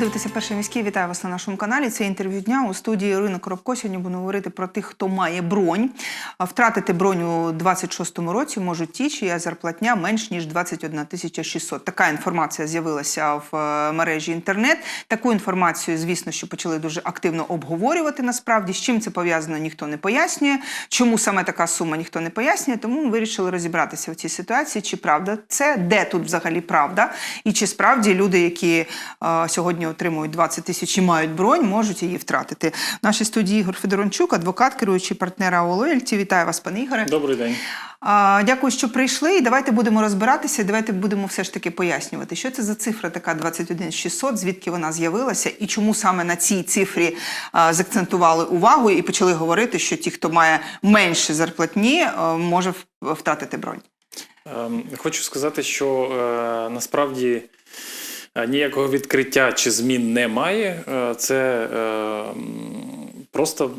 дивитеся перший міський. Вітаю вас на нашому каналі. Це інтерв'ю дня у студії Ірина Коробко. Сьогодні будемо говорити про тих, хто має бронь. Втратити бронь у 26-му році можуть ті, чия зарплатня менш ніж 21 тисяча 600. Така інформація з'явилася в е, мережі інтернет. Таку інформацію, звісно, що почали дуже активно обговорювати. Насправді, з чим це пов'язано, ніхто не пояснює. Чому саме така сума ніхто не пояснює. Тому ми вирішили розібратися в цій ситуації. Чи правда це, де тут взагалі правда, і чи справді люди, які е, сьогодні отримують 20 тисяч і мають бронь, можуть її втратити. В нашій студії Ігор Федорончук, адвокат, керуючий партнер АО Вітаю вас, пане Ігоре. Добрий день. Дякую, що прийшли. І давайте будемо розбиратися. і Давайте будемо все ж таки пояснювати, що це за цифра така 21 600, звідки вона з'явилася, і чому саме на цій цифрі закцентували увагу і почали говорити, що ті, хто має менше зарплатні, може втратити бронь. Ем, Хочу сказати, що е, насправді е, ніякого відкриття чи змін немає. Е, Це е, просто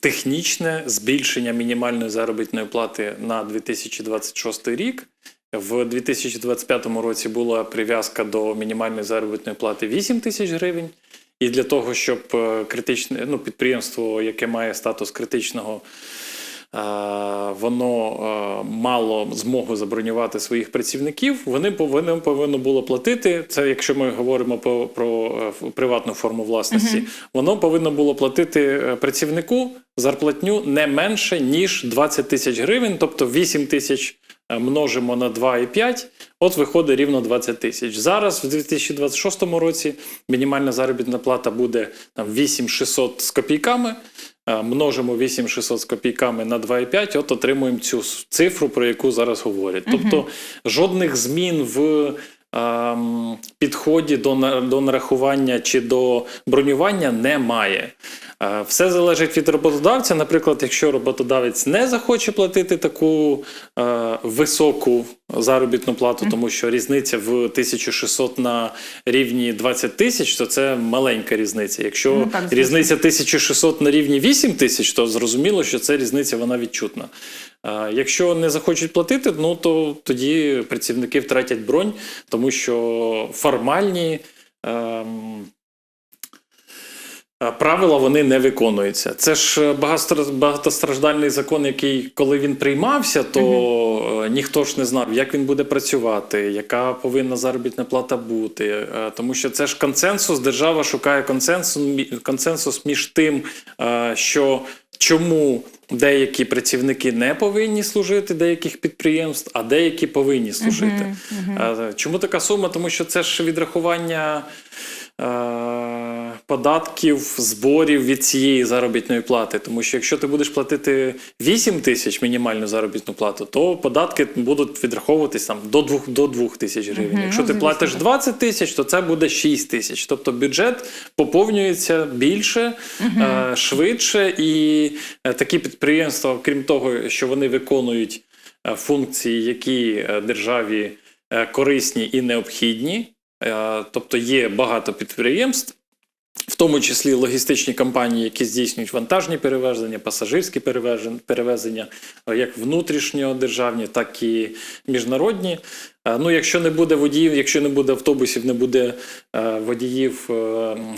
технічне збільшення мінімальної заробітної плати на 2026 рік. В 2025 році була прив'язка до мінімальної заробітної плати 8 тисяч гривень. І для того, щоб е, критичне ну, підприємство, яке має статус критичного воно е, мало змогу забронювати своїх працівників, вони повинні повинно було платити. Це якщо ми говоримо про, про е, приватну форму власності, воно повинно було платити е, працівнику зарплатню не менше ніж 20 тисяч гривень, тобто 8 тисяч. е, Множимо на 2,5, от виходить рівно 20 тисяч. Зараз, в 2026 році, мінімальна заробітна плата буде там 8600 з копійками. Е, Множимо 8600 з копійками на 2,5, от отримуємо цю цифру, про яку зараз говорять. Тобто жодних змін в ем, підході до, до нарахування чи до бронювання немає. Е, Все залежить від роботодавця. Наприклад, якщо роботодавець не захоче платити таку е, високу заробітну плату, тому що різниця в 1600 на рівні 20 тисяч, то це маленька різниця. Якщо Ну, так, різниця 1600 на рівні 8 тисяч, то зрозуміло, що це різниця вона відчутна. Якщо не захочуть платити, ну то тоді працівники втратять бронь, тому що формальні. ем, Правила вони не виконуються. Це ж е, багатостраждальний закон, який, коли він приймався, то е, ніхто ж не знав, як він буде працювати, яка повинна заробітна плата бути. Е, Тому що це ж консенсус. Держава шукає консенсус, консенсус між тим, що чому деякі працівники не повинні служити деяких підприємств, а деякі повинні служити. Е, Чому така сума? Тому що це ж відрахування. Е, Податків, зборів від цієї заробітної плати. Тому що якщо ти будеш платити 8 тисяч мінімальну заробітну плату, то податки будуть відраховуватись там до 2, до 2 тисяч гривень. Мгм, Якщо ну, ти платиш 20 тисяч, то це буде 6 тисяч. Тобто бюджет поповнюється більше, е, швидше, і е, такі підприємства, крім того, що вони виконують е, функції, які державі е, корисні і необхідні. Е, Тобто є багато підприємств, в тому числі логістичні компанії, які здійснюють вантажні перевезення, пасажирські перевезен- перевезення, е, як внутрішньодержавні, так і міжнародні. Е, Ну, якщо не буде водіїв, якщо не буде автобусів, не буде водіїв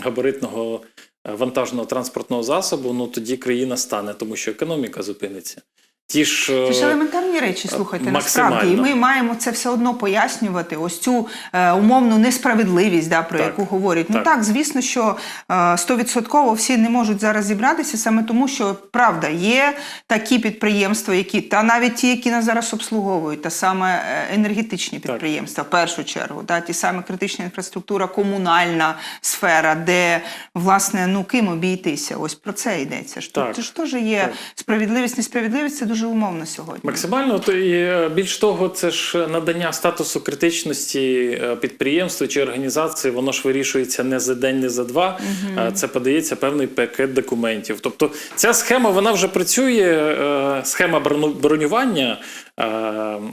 габаритного вантажного транспортного засобу, ну тоді країна стане, тому що економіка зупиниться. Ті ж, е, Це ж елементарні речі, слухайте, насправді. І ми маємо це все одно пояснювати, ось цю е, умовну несправедливість, да, про Так, яку говорять. Ну так. так, звісно, що е, стовідсотково всі не можуть зараз зібратися, саме тому, що правда, є такі підприємства, які, та навіть ті, які нас зараз обслуговують, та саме е, енергетичні підприємства, в першу чергу, та, ті саме критична інфраструктура, комунальна сфера, де, власне, ну ким обійтися. Ось про це йдеться. ж. Так. Ж теж є Так. справедливість, несправедливість, це дуже умовно сьогодні. Максимально, то і е, більш того, це ж надання статусу критичності е, підприємству чи організації, воно ж вирішується не за день, не за два. Е, Це подається певний пакет документів. Тобто ця схема вона вже працює, схема бронювання.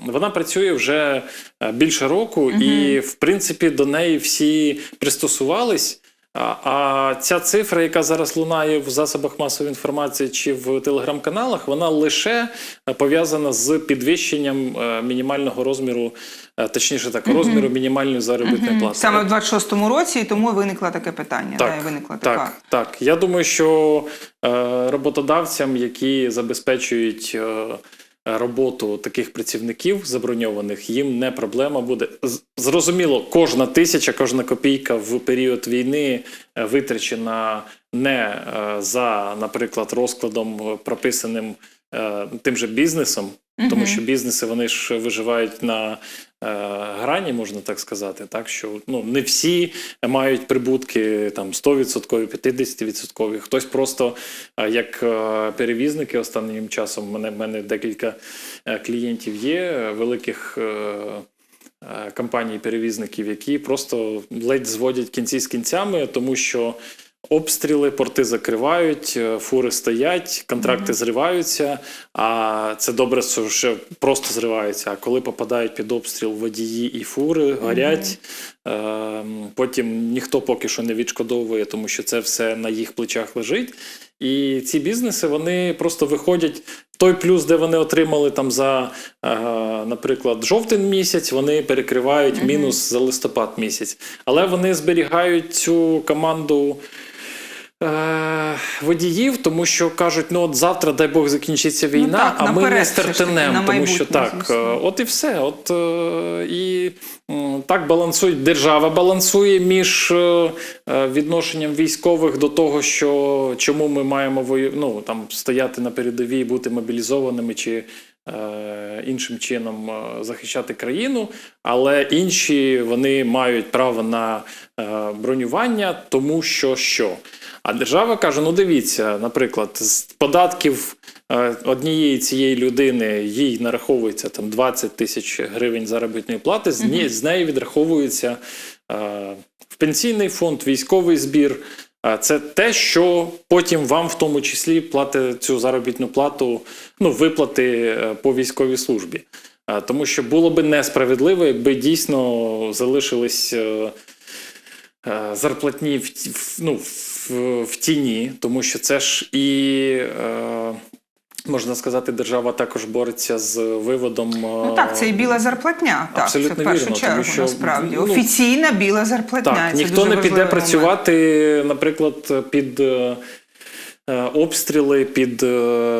Вона працює вже більше року, і в принципі до неї всі пристосувались. А, ця цифра, яка зараз лунає в засобах масової інформації чи в телеграм-каналах, вона лише е, пов'язана з підвищенням е, мінімального розміру, е, точніше так, розміру мінімальної заробітної плати. Саме в 26-му році, і тому виникло таке питання. да, і виникла така. так, так. Я думаю, що роботодавцям, які забезпечують роботу таких працівників заброньованих, їм не проблема буде. Зрозуміло, кожна тисяча, кожна копійка в період війни е, витрачена не е, за, наприклад, розкладом е, прописаним тим же бізнесом, тому що бізнеси вони ж виживають на грані, можна так сказати. Так що ну не всі мають прибутки там 100%, 50%. Хтось просто е, як е, перевізники останнім часом. Мене мене декілька е, клієнтів є е, великих. е, е, Компаній-перевізників, які просто ледь зводять кінці з кінцями, тому що обстріли, порти закривають, е, фури стоять, контракти зриваються. А це добре, що ще просто зриваються. А коли попадають під обстріл водії і фури, горять. Е, Потім ніхто поки що не відшкодовує, тому що це все на їх плечах лежить. І ці бізнеси вони просто виходять. Той плюс, де вони отримали там за, е, наприклад, жовтень місяць, вони перекривають мінус за листопад місяць. Але вони зберігають цю команду водіїв, тому що кажуть, ну от завтра, дай Бог, закінчиться війна, так, а ми не стартанемо, тому що так, звісно. е, от і все. От е, і так балансують. Держава балансує між е, е, відношенням військових до того, що чому ми маємо вою... ну, там стояти на передовій, бути мобілізованими чи. Е, Іншим чином е, захищати країну, але інші вони мають право на е, бронювання, тому що що. А держава каже: ну дивіться, наприклад, з податків однієї цієї людини їй нараховується там 20 тисяч гривень заробітної плати, з, неї відраховується в пенсійний фонд, військовий збір. Це те, що потім вам в тому числі платить цю заробітну плату, ну, виплати е, по військовій службі. Тому що було би несправедливо, якби дійсно залишились е, е, зарплатні в, ну, в, в тіні, тому що це ж і. Е, Можна сказати, держава також бореться з виводом. Ну так, це і біла зарплатня. Так, Абсолютно це в першу вірно, тому що, насправді. ну, Офіційна біла зарплатня. Так, це ніхто не піде працювати, наприклад, під е, е, обстріли, під е,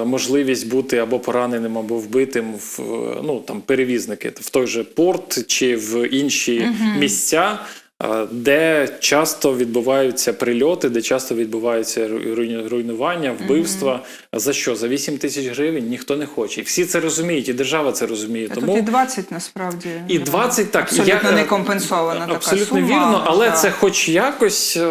можливість бути або пораненим, або вбитим в е, ну там перевізники в той же порт чи в інші місця. Е, Де часто відбуваються прильоти, де часто відбуваються руйнування, вбивства. За що? За 8 тисяч гривень ніхто не хоче. І всі це розуміють, і держава це розуміє. Тому Тут і 20 насправді. і да. 20 так Абсолютно я, не компенсована така Абсолютно сума. вірно, але да. це хоч якось е,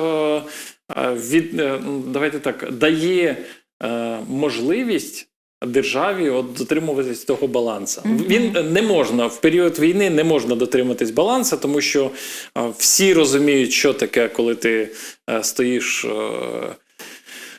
е, від е, ну, давайте так дає е, можливість. Державі от дотримуватись того балансу. Він е, не можна в період війни не можна дотриматись балансу, тому що е, всі розуміють, що таке, коли ти е, стоїш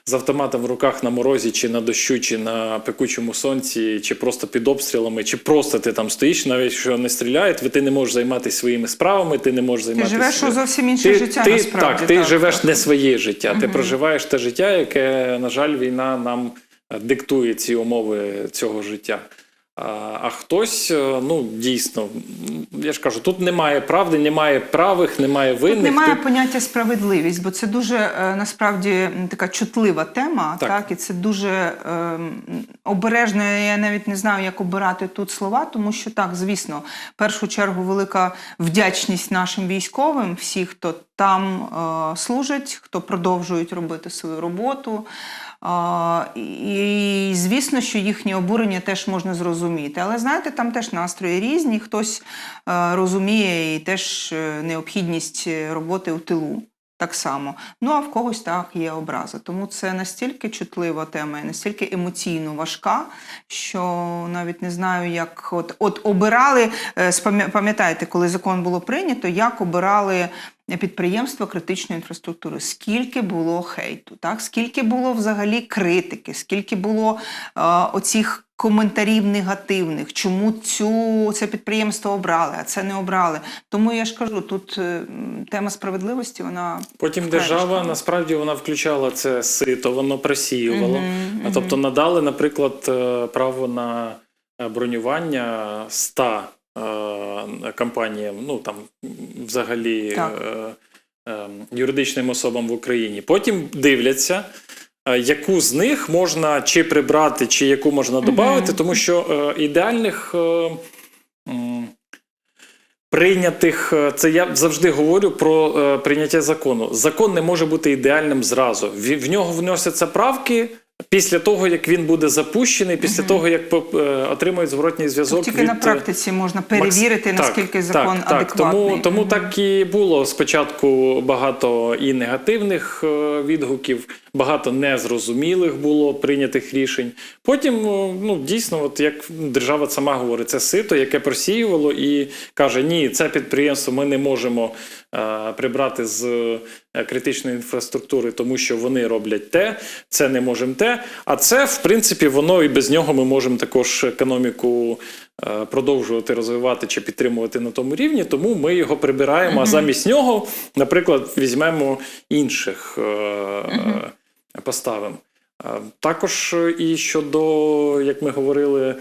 з автоматом в руках на морозі, чи на дощу, чи на пекучому сонці, чи просто під обстрілами, чи просто ти там стоїш, навіть якщо не стріляють, ти не можеш займатися своїми справами, ти не можеш Ти живеш у зовсім інше Ти, життя, ти, насправді. так, ти живеш так. не своє життя, ти проживаєш те життя, яке, на жаль, війна нам диктує ці умови цього життя. А, хтось, е, ну дійсно, я ж кажу, тут немає правди, немає правих, немає винних. Тут немає тут- поняття справедливість, бо це дуже е, насправді така чутлива тема, Так. так, і це дуже е, обережно. Я навіть не знаю, як обирати тут слова, тому що так, звісно, в першу чергу велика вдячність нашим військовим, всі, хто там е, служать, хто продовжують робити свою роботу. І, звісно, що їхнє обурення теж можна зрозуміти. Але знаєте, там теж настрої різні. Хтось е, розуміє і теж е, необхідність роботи у тилу. Так само. Ну а в когось так є образа. Тому це настільки чутлива тема і настільки емоційно важка, що навіть не знаю, як от, от обирали, е, пам'ятаєте, коли закон було прийнято, як обирали підприємства критичної інфраструктури. Скільки було хейту, так? скільки було взагалі критики, скільки було е, оцих коментарів негативних, чому цю, це підприємство обрали, а це не обрали. Тому я ж кажу, тут е, тема справедливості, вона Потім вкрай держава важлива. насправді вона включала це сито, воно просіювало. А Тобто надали, наприклад, е, право на е, бронювання 100 е, компаніям, ну там взагалі Так. е, е, юридичним особам в Україні. Потім дивляться. е, Яку з них можна чи прибрати, чи яку можна додати, тому що е, ідеальних е, прийнятих, е, це я завжди говорю про е, прийняття закону. Закон не може бути ідеальним зразу. В, в нього вносяться правки після того, як він буде запущений, після того, як е, отримують зворотній зв'язок. Тут тільки від, на е, практиці можна перевірити, Макс- наскільки так, закон так, так. Тому, тому Мгм. так і було спочатку багато і негативних е, відгуків, багато незрозумілих було прийнятих рішень. Потім, ну дійсно, от як держава сама говорить, це сито, яке просіювало і каже: ні, це підприємство ми не можемо прибрати з е, критичної інфраструктури, тому що вони роблять те, це не можемо те. А це, в принципі, воно і без нього ми можемо також економіку е, продовжувати розвивати чи підтримувати на тому рівні, тому ми його прибираємо. А замість нього, наприклад, візьмемо інших е, поставимо. Е, Також е, і щодо, як ми говорили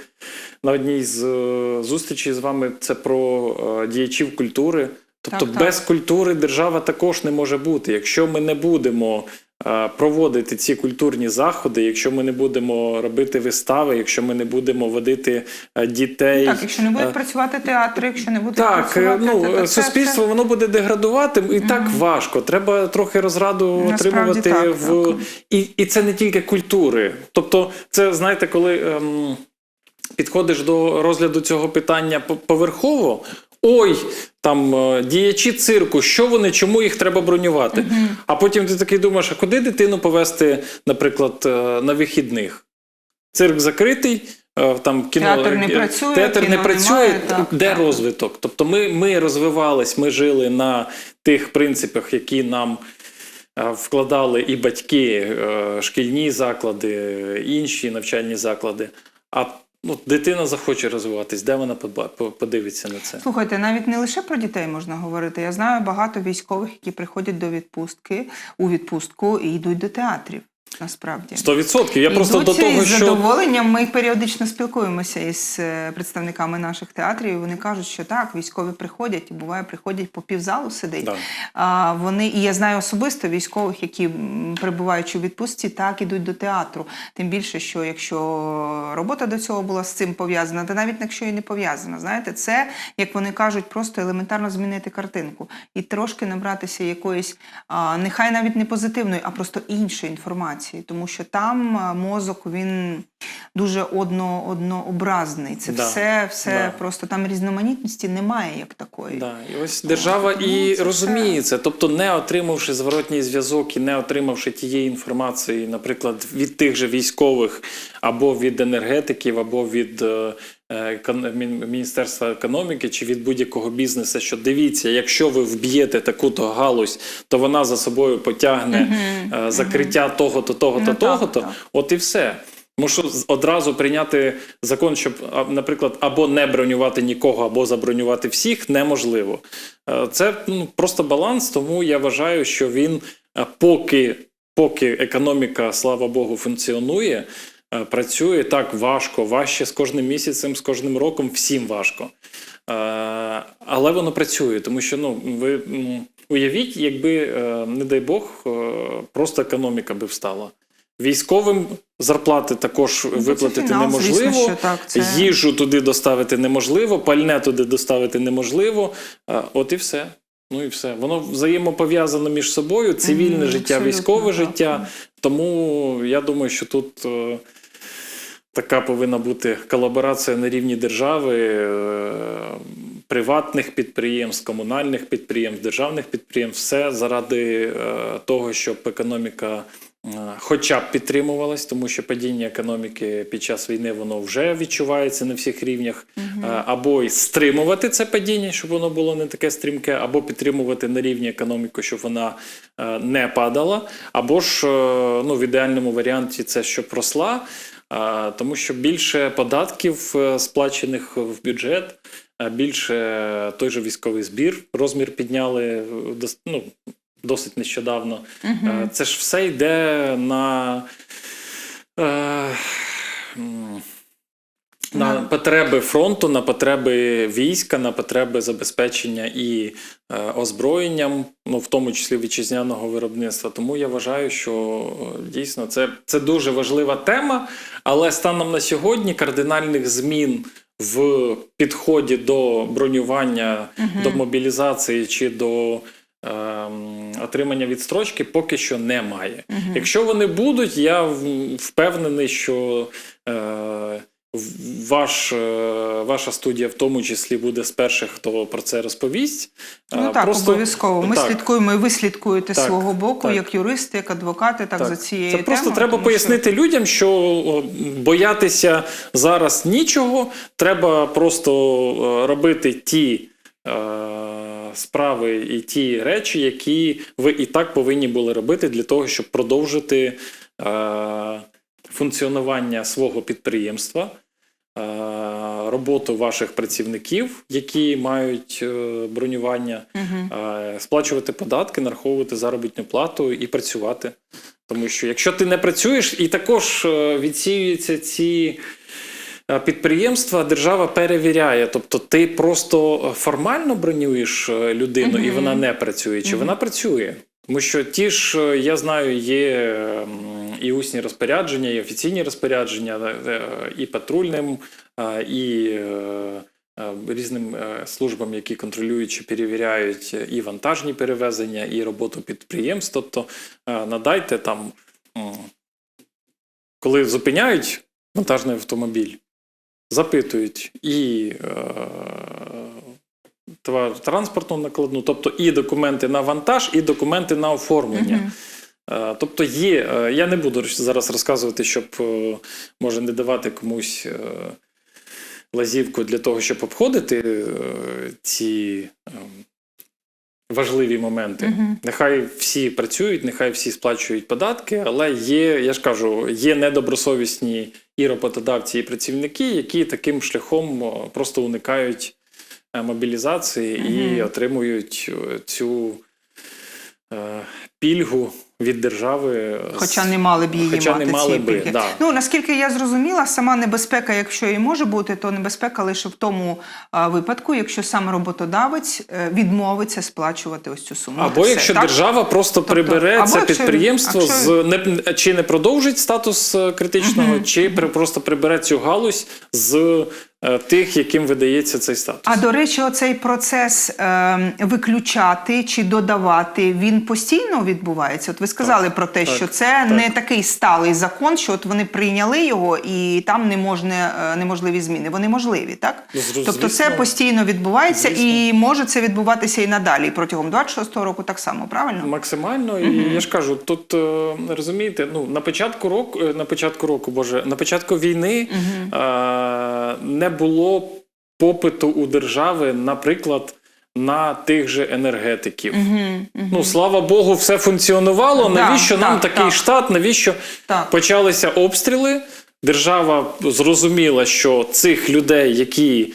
на одній з е, зустрічей з вами, це про е, діячів культури. Тобто Так, так. без культури держава також не може бути. Якщо ми не будемо е, проводити ці культурні заходи, якщо ми не будемо робити вистави, якщо ми не будемо водити е, дітей. Так, якщо не е, будуть працювати театри, якщо не будуть так, е, працювати, ну це- суспільство це- воно буде деградувати, і так важко. Треба трохи розраду Насправді отримувати так, в так. І, і це не тільки культури. Тобто, це знаєте, коли ем, підходиш до розгляду цього питання по- поверхово. Ой, там е, діячі цирку, що вони, чому їх треба бронювати? А потім ти такий думаєш, а куди дитину повезти, наприклад, е, на вихідних? Цирк закритий, е, там кіно Театр не працює, театр кіно не працює. немає, де так. розвиток? Тобто ми, ми розвивались, ми жили на тих принципах, які нам вкладали і батьки, шкільні заклади, інші навчальні заклади. А ну, дитина захоче розвиватись, де вона подивиться на це? Слухайте, навіть не лише про дітей можна говорити. Я знаю багато військових, які приходять до відпустки у відпустку і йдуть до театрів. Насправді 100%. Я просто до того, що задоволенням. Ми періодично спілкуємося із е, представниками наших театрів. і Вони кажуть, що так, військові приходять, і буває, приходять по півзалу сидить. Да. А вони і я знаю особисто військових, які перебуваючи у відпустці, так ідуть до театру. Тим більше, що якщо робота до цього була з цим пов'язана, та навіть якщо і не пов'язана, знаєте, це як вони кажуть, просто елементарно змінити картинку і трошки набратися якоїсь, а, нехай навіть не позитивної, а просто іншої інформації, тому що там мозок він дуже одно, однообразний. Це Да, все, все да. просто там різноманітності немає як такої. Да, і ось держава тому і це розуміє це. Тобто, не отримавши зворотній зв'язок і не отримавши тієї інформації, наприклад, від тих же військових, або від енергетиків, або від е, Міністерства економіки чи від будь-якого бізнесу, що дивіться, якщо ви вб'єте таку-то галузь, то вона за собою потягне е, закриття того-то, того-то, Ну, того-то. От і все. З- одразу прийняти закон, щоб, наприклад, або не бронювати нікого, або забронювати всіх, неможливо. Е, Це ну, просто баланс, тому я вважаю, що він поки, поки економіка, слава Богу, функціонує, працює так важко, важче з кожним місяцем, з кожним роком, всім важко. Е, Але воно працює, тому що ну, ви уявіть, якби, е, не дай Бог, е, просто економіка би встала. Військовим зарплати також Ну, це виплатити фінал, неможливо. звісно, так, це- Їжу туди доставити неможливо, пальне туди доставити неможливо. От і все. Ну і все. Воно взаємопов'язано між собою, цивільне Мгм, життя, військове так. життя. Тому я думаю, що тут е, така повинна бути колаборація на рівні держави, е, приватних підприємств, комунальних підприємств, державних підприємств. Все заради е, того, щоб економіка хоча б підтримувалась, тому що падіння економіки під час війни воно вже відчувається на всіх рівнях, Е, або й стримувати це падіння, щоб воно було не таке стрімке, або підтримувати на рівні економіку, щоб вона е, не падала, або ж е, ну, в ідеальному варіанті це щоб росла. Тому що більше податків е, сплачених в бюджет, більше е, той же військовий збір, розмір підняли е, ну, досить нещодавно. Е, Це ж все йде на, е, на потреби фронту, на потреби війська, на потреби забезпечення і е, озброєнням, ну в тому числі вітчизняного виробництва. Тому я вважаю, що е, дійсно це, це дуже важлива тема, але станом на сьогодні кардинальних змін в підході до бронювання, до мобілізації чи до отримання відстрочки поки що немає. Якщо вони будуть, я впевнений, що е, ваш, е, ваша студія в тому числі буде з перших, хто про це розповість. Ну так, просто- обов'язково. Ми так. слідкуємо, і ви слідкуєте Так, свого боку, так. як юристи, як адвокати, так, за цією Це просто темою, треба тому пояснити людям, що боятися зараз нічого. Треба просто е, робити ті е, справи і ті речі, які ви і так повинні були робити для того, щоб продовжити е, функціонування свого підприємства. е, Роботу ваших працівників, які мають е, бронювання, е, сплачувати податки, нараховувати заробітну плату і працювати. Тому що якщо ти не працюєш, і також е, відсіюються ці підприємства, держава перевіряє. Тобто ти просто формально бронюєш е, людину, і вона не працює, чи вона працює. Тому що ті ж, е, я знаю, є і усні розпорядження, і офіційні розпорядження, е, і патрульним, е, і е, е, різним е, службам, які контролюють чи перевіряють і вантажні перевезення, і роботу підприємств. Тобто е, надайте там, коли зупиняють вантажний автомобіль, запитують і е, транспортну накладну, тобто і документи на вантаж, і документи на оформлення. Е, Тобто є, е, я не буду зараз розказувати, щоб е, може не давати комусь лазівку для того, щоб обходити ці важливі моменти. Нехай всі працюють, нехай всі сплачують податки, але є, я ж кажу, є недобросовісні і роботодавці, і працівники, які таким шляхом просто уникають е, мобілізації і отримують е, цю е, пільгу від держави. Хоча не мали б її Хоча мати не мали ці би, да. Ну наскільки я зрозуміла, сама небезпека, якщо і може бути, то небезпека лише в тому а, випадку, якщо сам роботодавець е, відмовиться сплачувати ось цю суму. Або Все, якщо так? держава просто Тобто, прибере це якщо- підприємство якщо- з не чи не продовжить статус е, критичного, чи при- просто прибере цю галузь з е, тих, яким видається цей статус. А до речі, оцей процес е, виключати чи додавати він постійно відбувається. От ви сказали про те, так, що це так. не такий сталий закон, що от вони прийняли його і там не можна е, неможливі зміни. Вони можливі, так? Ну, тобто це постійно відбувається Звісно. і може це відбуватися і надалі. Протягом 26-го року так само, правильно? Максимально, і я ж кажу, тут е, розумієте, ну на початку року, е, на початку року, боже, на початку війни е, не було попиту у держави, наприклад, на тих же енергетиків. Ну слава Богу, все функціонувало. Навіщо нам так, такий так. штат? Навіщо Так. почалися обстріли? Держава зрозуміла, що цих людей, які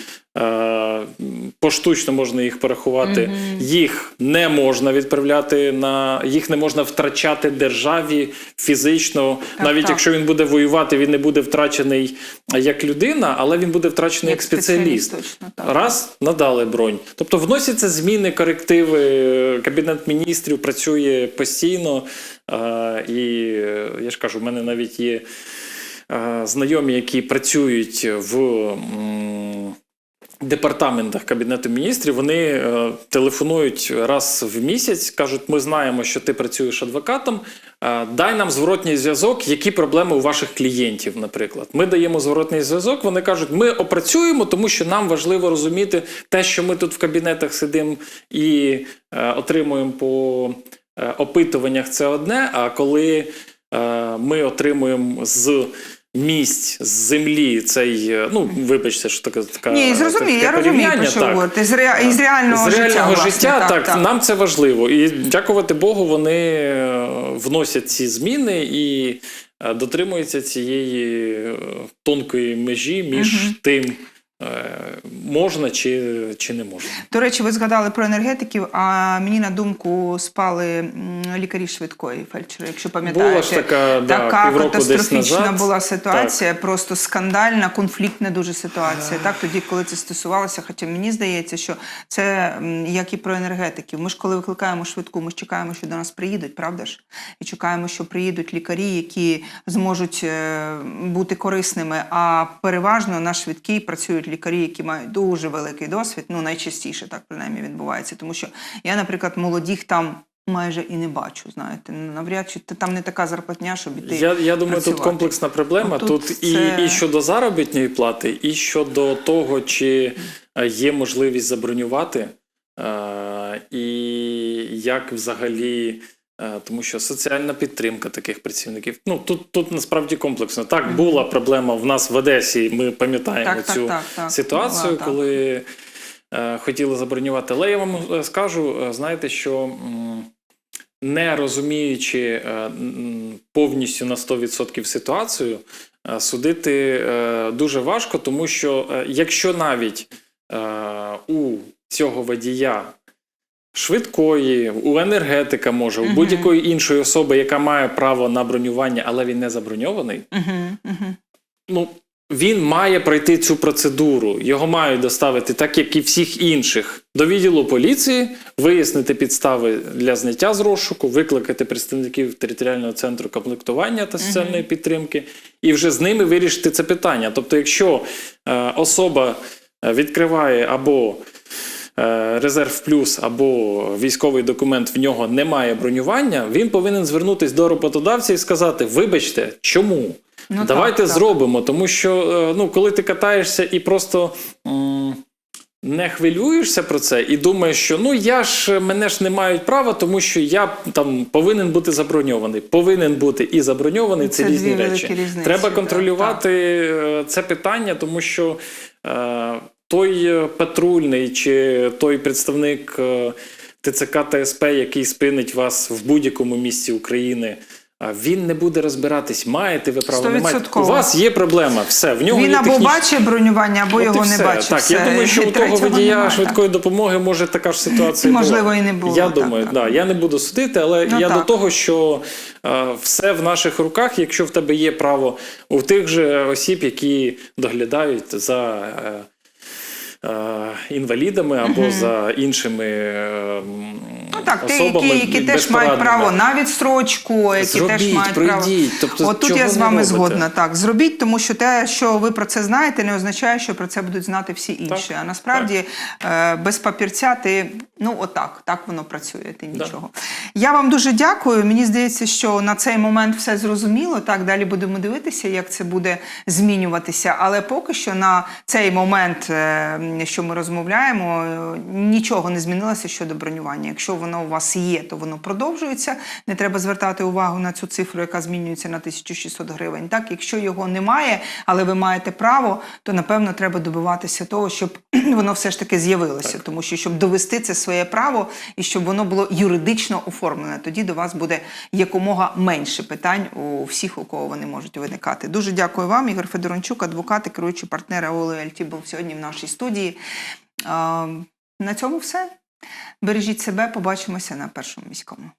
поштучно можна їх порахувати, їх не можна відправляти на їх не можна втрачати державі фізично. Так, Навіть так. якщо він буде воювати, він не буде втрачений як людина, але він буде втрачений як, Як спеціаліст, спеціаліст. точно, так. Раз надали бронь. Тобто вносяться зміни, корективи. Кабінет міністрів працює постійно. Е, і е, я ж кажу, в мене навіть є е, знайомі, які працюють в. Департаментах Кабінету міністрів вони е, телефонують раз в місяць, кажуть: ми знаємо, що ти працюєш адвокатом. е, дай нам зворотній зв'язок, які проблеми у ваших клієнтів, наприклад. Ми даємо зворотний зв'язок. Вони кажуть, ми опрацюємо, тому що нам важливо розуміти те, що ми тут в кабінетах сидимо і е, отримуємо по опитуваннях. Це одне. А коли ми отримуємо з. Місць з землі цей, е, ну вибачте, що таке така Ні, зрозумію, я розумію, про що так. ви. З, ре... із реального, з реального життя, життя, так, так, нам це важливо. І дякувати Богу, вони е, вносять ці зміни і е, дотримуються цієї тонкої межі між угу. тим, можна чи, чи не можна. До речі, ви згадали про енергетиків, а мені на думку спали лікарі швидкої фельдшери, якщо пам'ятаєте. Була ж така, да, така десь катастрофічна назад. була ситуація, просто скандальна, конфліктна дуже ситуація. Так, тоді, коли це стосувалося, хоча мені здається, що це як і про енергетиків. Ми ж коли викликаємо швидку, ми ж чекаємо, що до нас приїдуть, правда ж? І чекаємо, що приїдуть лікарі, які зможуть е, бути корисними. А переважно на швидкій працюють лікарі, які мають дуже великий досвід. Ну найчастіше так принаймні відбувається. Тому що я, наприклад, молодіх там. Майже і не бачу, знаєте, навряд чи та- там не така зарплатня, щоб іти. Я, я думаю, тут комплексна проблема. Тут і, це- і щодо заробітної плати, і щодо того, чи е, є можливість забронювати, е, і як взагалі. Е, Тому що соціальна підтримка таких працівників. Ну тут, тут насправді комплексно. Так, була проблема в нас в Одесі. Ми пам'ятаємо Так, цю так, так. ситуацію, Була, коли е, хотіли забронювати. Але я вам е, скажу, е, знаєте, що не розуміючи е, повністю на 100% ситуацію, е, судити е, дуже важко, тому що е, якщо навіть е, у цього водія швидкої, у енергетика може, у будь-якої іншої особи, яка має право на бронювання, але він не заброньований, ну, він має пройти цю процедуру. Його мають доставити, так як і всіх інших, до відділу поліції, вияснити підстави для зняття з розшуку, викликати представників територіального центру комплектування та соціальної підтримки, і вже з ними вирішити це питання. Тобто, якщо е, особа е, відкриває або резерв плюс або військовий документ в нього немає бронювання, він повинен звернутися до роботодавця і сказати: Вибачте, чому? Ну, Давайте так, так. зробимо, тому що е, ну, коли ти катаєшся і просто м, не хвилюєшся про це, і думаєш, що ну я ж мене ж не мають права, тому що я там повинен бути заброньований. Повинен бути і заброньований це, Це різні речі. різниці, Треба так, контролювати е, це питання, тому що е, той е, патрульний чи той представник е, ТЦК ТСП, який спинить вас в будь-якому місці України. а Він не буде розбиратись, маєте ви право, не маєте. У вас є проблема, все, в нього Він є або бачить бронювання, або От його не бачить. Так, я думаю, що І у того водія немає, так. швидкої допомоги може така ж ситуація Можливо, була. і не було, Я так, думаю, так. Да, я не буду судити, але Ну, я так. до того, що е, все в наших руках, якщо в тебе є право у тих же осіб, які доглядають за. е, е, Інвалідами або за іншими е, Ну так, ті, які, які теж мають право на відстрочку, які Зробіть, теж мають право. Тобто, От тут я з вами згодна. Так, зробіть, тому що те, що ви про це знаєте, не означає, що про це будуть знати всі інші. Так, А насправді е, без папірця ти ну отак, так воно працює. Ти Да. нічого. Я вам дуже дякую. Мені здається, що на цей момент все зрозуміло. Так, далі будемо дивитися, як це буде змінюватися. Але поки що на цей момент, е, що ми розмовляємо, е, нічого не змінилося щодо бронювання. Якщо воно у вас є, то воно продовжується. Не треба звертати увагу на цю цифру, яка змінюється на 1600 гривень. Так, якщо його немає, але ви маєте право, то напевно треба добиватися того, щоб воно все ж таки з'явилося. Тому що щоб довести це своє право і щоб воно було юридично оформлене, тоді до вас буде якомога менше питань у всіх, у кого вони можуть виникати. Дуже дякую вам, Ігор Федорончук, адвокат і керуючий партнер ОЛЛТ був сьогодні в нашій студії. А, на цьому все. Бережіть себе, побачимося на першому міському.